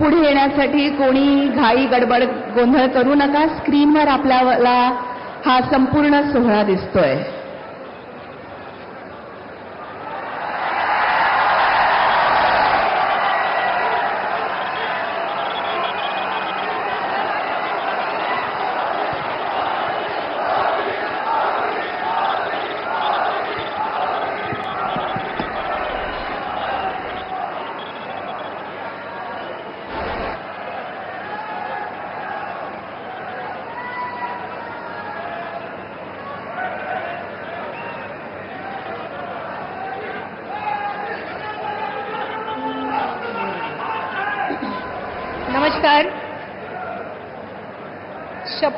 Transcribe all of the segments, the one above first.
पुढे येण्यासाठी कोणी घाई गडबड गोंधळ करू नका. स्क्रीनवर आपल्याला हा संपूर्ण सोहळा दिसतोय.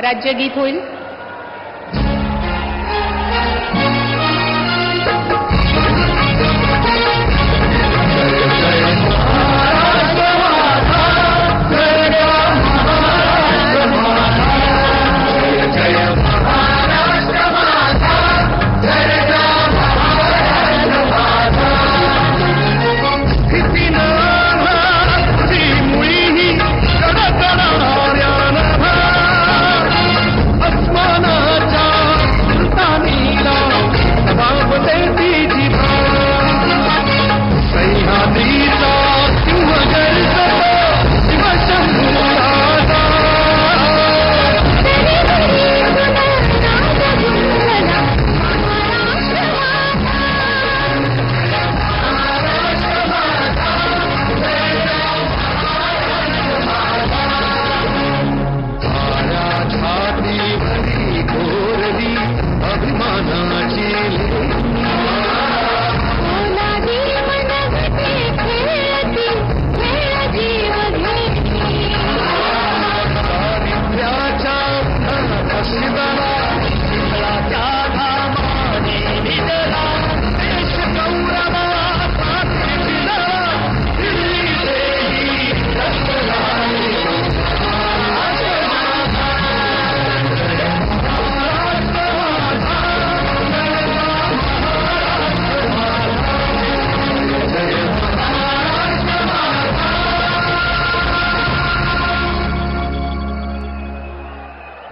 राज्यगीत होईल.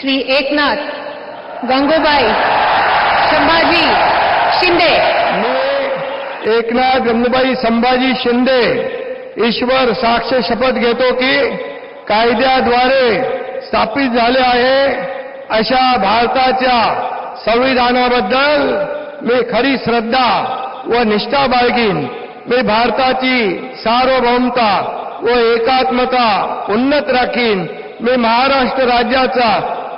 श्री एकनाथ गंगूबाई संभाजी शिंदे. मी एकनाथ गंगूबाई संभाजी शिंदे ईश्वर साक्ष शपथ घेतो की कायद्याद्वारे स्थापित झाले आहे अशा भारताच्या संविधानाबद्दल मी खरी श्रद्धा व निष्ठा बाळगीन. मी भारताची सार्वभौमता व एकात्मता उन्नत राखीन. मी महाराष्ट्र राज्याचा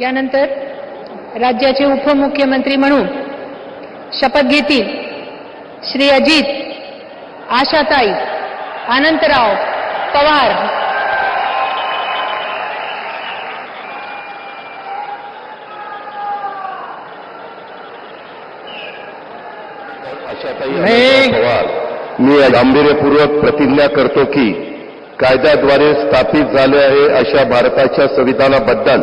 यानंतर राज्याचे उपमुख्यमंत्री म्हणून शपथ घेतील श्री अजित आशाताई अनंतराव पवार. मी पवार. मी गांभीर्यपूर्वक प्रतिज्ञा करतो की कायद्याद्वारे स्थापित झाले आहे अशा भारताच्या संविधानाबद्दल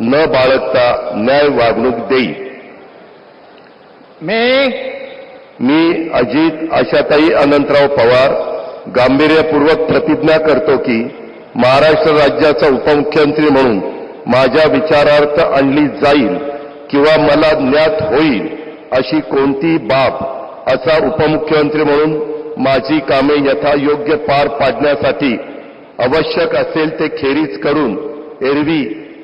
न बाळगता न्याय वागणूक देईल मी मी अजित आशाताई अनंतराव पवार गांभीर्यपूर्वक प्रतिज्ञा करतो की महाराष्ट्र राज्याचा उपमुख्यमंत्री म्हणून माझ्या विचारार्थ आणली जाईल किंवा मला ज्ञात होईल अशी कोणती बाब असा उपमुख्यमंत्री म्हणून माझी कामे यथायोग्य पार पाडण्यासाठी आवश्यक असेल ते खेरीज करून एरवी